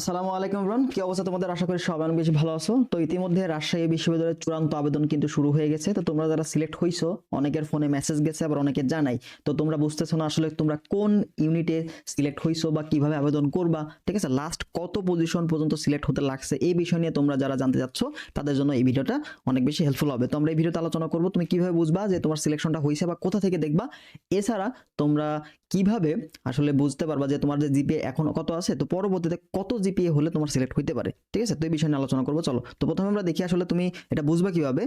আসসালামু আলাইকুম ইমরান কি অবস্থা তোমাদের? আশা করি সবাই অনেক বেশি ভালো আছো। তো ইতিমধ্যে রাজশাহী বিশ্ববিদ্যালয়ের চূড়ান্ত আবেদন কিন্তু শুরু হয়ে গেছে। তো তোমরা যারা সিলেক্ট হইছো, অনেকের ফোনে মেসেজ গেছে, আবার অনেকে জানাই। তো তোমরা বুঝতেছো না আসলে তোমরা কোন ইউনিটে সিলেক্ট হইছো বা কীভাবে আবেদন করবা। ঠিক আছে? লাস্ট কত পজিশন পর্যন্ত সিলেক্ট হতে লাগছে এই বিষয় নিয়ে তোমরা যারা জানতে চাচ্ছ, তাদের জন্য এই ভিডিওটা অনেক বেশি হেল্পফুল হবে। তো আমরা এই ভিডিওতে আলোচনা করব, তুমি কীভাবে বুঝবা যে তোমার সিলেকশনটা হয়েছে বা কোথা থেকে দেখবা। এছাড়া তোমরা কীভাবে আসলে বুঝতে পারবা যে তোমার যে জিপিএ এখন কত আছে? তো পরবর্তীতে কত জিপিএ হলে তোমার সিলেক্ট হইতে পারে? ঠিক আছে? তো এই বিষয় নিয়ে আলোচনা করব, চলো। তো প্রথমে আমরা দেখি আসলে তুমি এটা বুঝবা কীভাবে?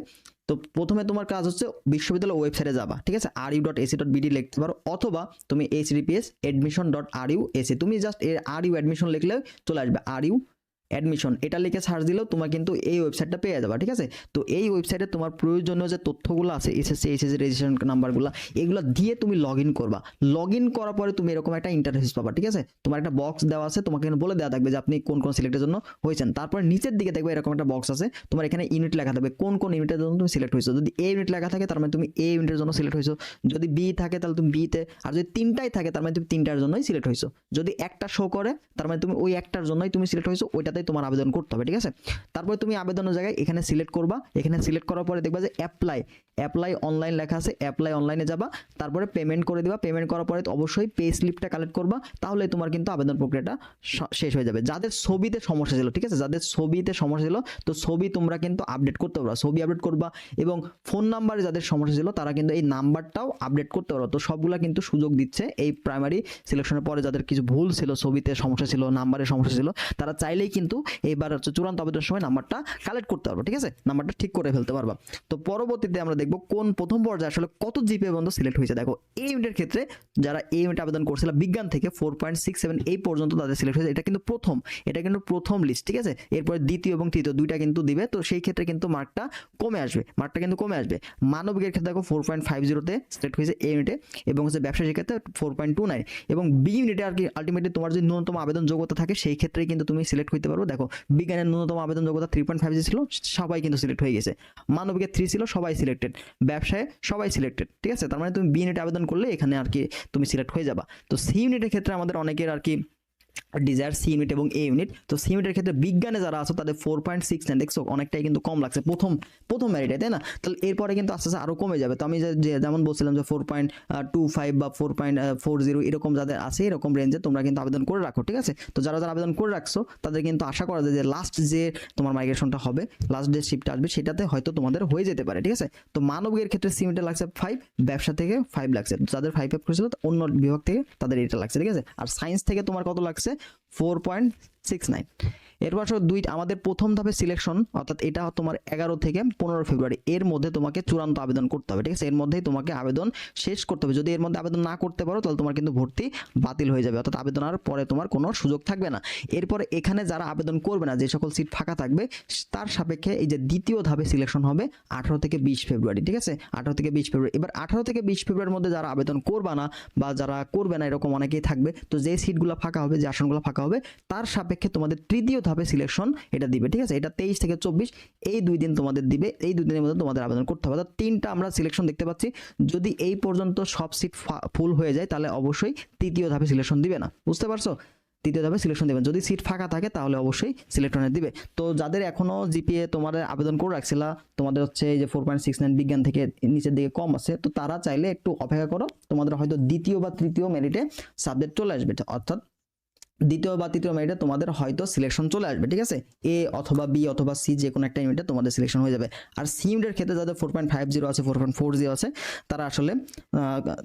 তো প্রথমে তোমার কাজ হচ্ছে বিশ্ববিদ্যালয় ওয়েবসাইটে যাবা, ঠিক আছে? R U dot AC dot BD লিখতে পারো, অথবা তুমি HDPS admission dot R U AC তুমি জাস্ট এর আর ইউ অ্যাডমিশন লিখলে চলে আসবে আর ইউ অ্যাডমিশন এটা লিখে সার্চ দিলেও তোমার কিন্তু এই ওয়েবসাইটটা পেয়ে যাবে, ঠিক আছে? তো এই ওয়েবসাইটে তোমার প্রয়োজনীয় যে তথ্যগুলো আছে এসএসসি এইচএসসি রেজিস্ট্রেশন নাম্বারগুলো, এগুলো দিয়ে তুমি লগ ইন করবা। লগ ইন করার পরে তুমি এরকম একটা ইন্টারফেস পাবা, ঠিক আছে? তোমার একটা বক্স দেওয়া আছে, তোমাকে এখানে বলে দেওয়া থাকবে যে আপনি কোন কোন সিলেক্টের জন্য হয়েছেন। তারপর নিচের দিকে দেখবে এরকম একটা বক্স আছে, তোমার এখানে ইউনিট লেখা থাকবে, কোন কোন ইউনিটের জন্য তুমি সিলেক্ট হয়েছো। যদি এ ইউনিট লেখা থাকে, তার মানে তুমি এ ইউনিটের জন্য সিলেক্ট হয়েছো। যদি বি থাকে, তাহলে তুমি বিতে আর যদি তিনটাই থাকে, তার মানে তুমি তিনটার জন্যই সিলেক্ট হয়েছো। যদি একটা শো করে, তার মানে তুমি ওই একটার জন্যই তুমি সিলেক্ট হয়েছো ওইটাতেই তোমার আবেদন করতে হবে, ঠিক আছে? তারপরে তুমি আবেদনের জায়গায় এখানে সিলেক্ট করবা। এখানে সিলেক্ট করার পরে দেখবা যে অ্যাপ্লাই অ্যাপ্লাই অনলাইন লেখা আছে অ্যাপ্লাই অনলাইনে যাবা। তারপরে পেমেন্ট করে দিবা। পেমেন্ট করার পরে অবশ্যই পে স্লিপটা কালেক্ট করবা। তাহলে তোমার কিন্তু আবেদন প্রক্রিয়াটা শেষ হয়ে যাবে। যাদের ছবিতে সমস্যা ছিল, ঠিক আছে? যাদের ছবিতে সমস্যা ছিল, তো ছবি তোমরা কিন্তু আপডেট করতে পারবা। ছবি আপডেট করবা এবং ফোন নাম্বারে যাদের সমস্যা ছিল, তারা কিন্তু এই নাম্বারটাও আপডেট করতে পারো তো সবগুলা কিন্তু সুযোগ দিচ্ছে এই প্রাইমারি সিলেকশনের পরে যাদের কিছু ভুল ছিল, ছবিতে সমস্যা ছিল নাম্বারে সমস্যা ছিল, তারা চাইলেই কিন্তু এইবার হচ্ছে চূড়ান্ত আবেদনের সময় নাম্বারটা কালেক্ট করতে পারব, ঠিক আছে? নাম্বারটা ঠিক করে ফেলতে পারবা। তো পরবর্তীতে আমরা দেখব কোন প্রথম পর্যায়ে আসলে কত জিপে পর্যন্ত সিলেক্ট হয়েছে। দেখো, এই ইউনিটের ক্ষেত্রে যারা এই ইউনিট আবেদন করছিল বিজ্ঞান থেকে ফোর পয়েন্ট সিক্স সেভেন এই পর্যন্ত তাদের সিলেক্ট হয়েছে। এটা কিন্তু প্রথম, এটা কিন্তু প্রথম লিস্ট ঠিক আছে? এরপরে দ্বিতীয় এবং তৃতীয় দুইটা কিন্তু দিবে, তো সেই ক্ষেত্রে কিন্তু মার্কটা কমে আসবে মার্কটা কিন্তু কমে আসবে। মানবিকের ক্ষেত্রে দেখো ফোর পয়েন্ট ফাইভ জিরোতে সিলেক্ট হয়েছে এই ইউনিটে এবং হচ্ছে ব্যবসা ক্ষেত্রে ফোর পয়েন্ট টু নাইন এবং বি ইউনিটে আর কি আলটিমেটলি তোমার যদি ন্যূনতম আবেদন যোগ্যতা থাকে, সেই ক্ষেত্রে কিন্তু তুমি সিলেক্ট হইতে পারো দেখো, বিজ্ঞানের ন্যূনতম আবেদন যোগ্যতা থ্রি পয়েন্ট ফাইভ ছিল, সবাই কিন্তু সিলেক্ট হয়ে গেছে। মানবিকে থ্রি ছিল, সবাই সিলেক্টেড ব্যবসায় সবাই সিলেক্টেড ঠিক আছে? তার মানে তুমি বি ইউনিটে আবেদন করলে এখানে আর কি তুমি সিলেক্ট হয়ে যাবা। তো সি ইউনিটের ক্ষেত্রে আমাদের অনেকের আর কি ডিজায়ার সি ইউনিট এবং এ ইউনিট তো সি ইউনিটের ক্ষেত্রে বিজ্ঞানে যারা আছে, তাদের ফোর পয়েন্ট সিক্স নাইন দেখছ? অনেকটাই কিন্তু কম লাগছে। প্রথম প্রথম ম্যারিটে তাই না? তাহলে এরপরে কিন্তু আস্তে আস্তে আরও কমে যাবে। তো আমি যেমন বলছিলাম যে ফোর পয়েন্ট টু ফাইভ বা ফোর পয়েন্ট ফোর জিরো এরকম যাদের আছে, এরকম রেঞ্জে তোমরা কিন্তু আবেদন করে রাখো, ঠিক আছে? তো যারা যারা আবেদন করে রাখছো, তাদের কিন্তু আশা করা যায় যে লাস্ট যে তোমার মাইগ্রেশনটা হবে লাস্ট যে শিফটটা আসবে, সেটাতে হয়তো তোমাদের হয়ে যেতে পারে, ঠিক আছে? তো মানবিকের ক্ষেত্রে সি ইউনিটে লাগছে ফাইভ ব্যবসা থেকে ফাইভ লাগছে। যাদের ফাইভ ফাইভ করেছিল, অন্য বিভাগ থেকে তাদের এটা লাগছে, ঠিক আছে? আর সায়েন্স থেকে তোমার কত লাগছে? ফোর পয়েন্ট সিক্স নাইন এরপর আসলে দুই, আমাদের প্রথম ধাপে সিলেকশন অর্থাৎ এটা তোমার এগারো থেকে পনেরো ফেব্রুয়ারি এর মধ্যে তোমাকে চূড়ান্ত আবেদন করতে হবে, ঠিক আছে? এর মধ্যেই তোমাকে আবেদন শেষ করতে হবে। যদি এর মধ্যে আবেদন না করতে পারো, তাহলে তোমার কিন্তু ভর্তি বাতিল হয়ে যাবে, অর্থাৎ আবেদন আর পরে তোমার কোনো সুযোগ থাকবে না। এরপরে এখানে যারা আবেদন করবে না, যে সকল সিট ফাঁকা থাকবে, তার সাপেক্ষে এই যে দ্বিতীয় ধাপে সিলেকশন হবে আঠারো থেকে বিশ ফেব্রুয়ারি ঠিক আছে? আঠারো থেকে বিশ ফেব্রুয়ারি এবার আঠারো থেকে বিশ ফেব্রুয়ারির মধ্যে যারা আবেদন করবে না বা যারা করবে না, এরকম অনেকেই থাকবে, তো যে সিটগুলো ফাঁকা হবে, যে আসনগুলো ফাঁকা হবে, তার সাপেক্ষে তোমাদের তৃতীয় ধাপে সিলেকশন এটা দিবে, ঠিক আছে? এটা তেইশ থেকে চব্বিশ, এই দুই দিন তোমাদের দিবে, এই দুই দিনের মধ্যে তোমাদের আবেদন করতে হবে। অর্থাৎ তিনটা আমরা সিলেকশন দেখতে পাচ্ছি। যদি এই পর্যন্ত সব সিট ফুল হয়ে যায়, তাহলে অবশ্যই তৃতীয় ধাপে সিলেকশন দিবে না। বুঝতে পারছ? তৃতীয় ধাপে সিলেকশন দেবেন যদি সিট ফাঁকা থাকে, তাহলে অবশ্যই সিলেকশনে দিবে। তো যাদের এখনও জিপিএ তোমাদের আবেদন করে রাখছিল, তোমাদের হচ্ছে এই যে ফোর পয়েন্ট সিক্স নাইন বিজ্ঞান থেকে নিচের দিকে কম আছে, তো তারা চাইলে একটু অপেক্ষা করো। তোমাদের হয়তো দ্বিতীয় বা তৃতীয় মেরিটে সাবজেক্ট চলে আসবে। অর্থাৎ দ্বিতীয় বা তৃতীয় মেরিটে তোমাদের হয়তো সিলেকশন চলে আসবে, ঠিক আছে? এ অথবা বি অথবা সি যে কোনো একটা ইউনিটে তোমাদের সিলেকশন হয়ে যাবে। আর সি ইউনিটের ক্ষেত্রে যাদের ফোর পয়েন্ট ফাইভ জিরো আছে ফোর পয়েন্ট ফোর জিরো আছে, তারা আসলে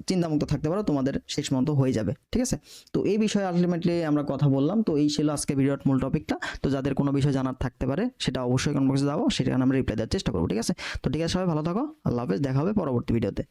চিন্তামুক্ত থাকতে পারো, তোমাদের শেষ মতো হয়ে যাবে, ঠিক আছে? তো এই বিষয়ে আলটিমেটলি আমরা কথা বললাম। তো এই ছিল আজকে ভিডিওর মূল টপিকটা তো যাদের কোনো বিষয় জানার থাকতে পারে, সেটা অবশ্যই কমেন্ট বক্সে যাব সেটা আমরা রিপ্লাই দেওয়ার চেষ্টা করব, ঠিক আছে? তো ঠিক আছে সবাই, ভালো থাকো, আল্লাহ হাফেজ, দেখা হবে পরবর্তী ভিডিওতে